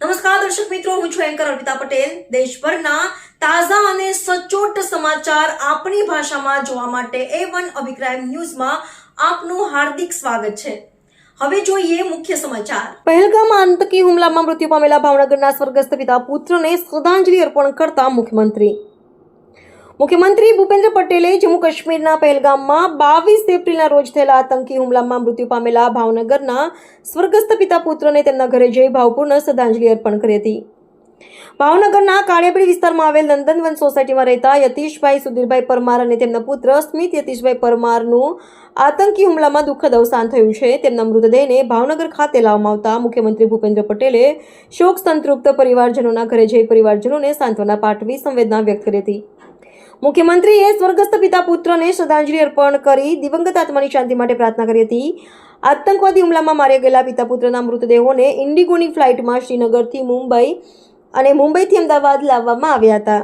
નમસ્કાર, દર્શક મિત્રો, હું છું એન્કર અર્પિતા પટેલ. દેશભરના તાજા અને સચોટ સમાચાર આપણી ભાષામાં જોવા માટે એ વન અભિપ્રાય ન્યૂઝમાં આપનું હાર્દિક સ્વાગત છે. હવે જોઈએ મુખ્ય સમાચાર. પહેલગામ આતંકી હુમલામાં મૃત્યુ પામેલા ભાવનગરના સ્વર્ગસ્થ પિતા પુત્રને શ્રદ્ધાંજલિ અર્પણ કરતા મુખ્યમંત્રી. મુખ્યમંત્રી ભૂપેન્દ્ર પટેલે જમ્મુ કાશ્મીરના પહેલગામમાં બાવીસ એપ્રિલના રોજ થયેલા આતંકી હુમલામાં મૃત્યુ પામેલા ભાવનગરના સ્વર્ગસ્થ પિતા પુત્રને તેમના ઘરે જઈ ભાવપૂર્ણ શ્રદ્ધાંજલિ અર્પણ કરી હતી. ભાવનગરના કાળિયાબીડી વિસ્તારમાં આવેલ નંદનવન સોસાયટીમાં રહેતા યતીશભાઈ સુધીરભાઈ પરમાર અને તેમના પુત્ર સ્મિત યતીશભાઈ પરમારનું આતંકી હુમલામાં દુઃખદ અવસાન થયું છે. તેમના મૃતદેહને ભાવનગર ખાતે લાવવામાં આવતા મુખ્યમંત્રી ભૂપેન્દ્ર પટેલે શોક સંતૃપ્ત પરિવારજનોના ઘરે જઈ પરિવારજનોને સાંત્વના પાઠવી સંવેદના વ્યક્ત કરી હતી. મુખ્યમંત્રીએ સ્વર્ગસ્થ પિતા પુત્રને શ્રદ્ધાંજલિ અર્પણ કરી દિવંગત આત્માની શાંતિ માટે પ્રાર્થના કરી હતી. આતંકવાદી હુમલામાં માર્યા ગયેલા પિતા પુત્રના મૃતદેહોને ઇન્ડિગોની ફ્લાઇટમાં શ્રીનગરથી મુંબઈ અને મુંબઈથી અમદાવાદ લાવવામાં આવ્યા હતા.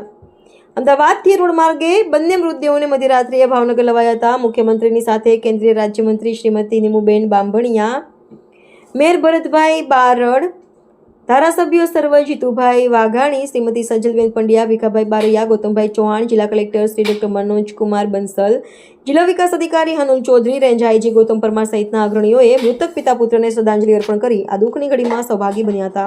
અમદાવાદથી રોડ માર્ગે બંને મૃતદેહોને મધ્યરાત્રિએ ભાવનગર લવાયા હતા. મુખ્યમંત્રીની સાથે કેન્દ્રીય રાજ્યમંત્રી શ્રીમતી નીમુબેન બાંભણિયા, મેયર ભરતભાઈ બારડ ધારાસભ્યો સર્વ જીતુભાઈ વાઘાણી, શ્રીમતી સજલબેન પંડ્યા, ભીખાભાઈ બારૈયા, ગૌતમભાઈ ચૌહાણ, જિલ્લા કલેક્ટર શ્રી ડોક્ટર મનોજ કુમાર બંસલ, જિલ્લા વિકાસ અધિકારી હનુલ ચૌધરી, રેન્જ આઈજી ગૌતમ પરમાર સહિતના અગ્રણીઓએ મૃતક પિતા પુત્રને શ્રદ્ધાંજલિ અર્પણ કરી આ દુઃખની ઘડીમાં સહભાગી બન્યા હતા.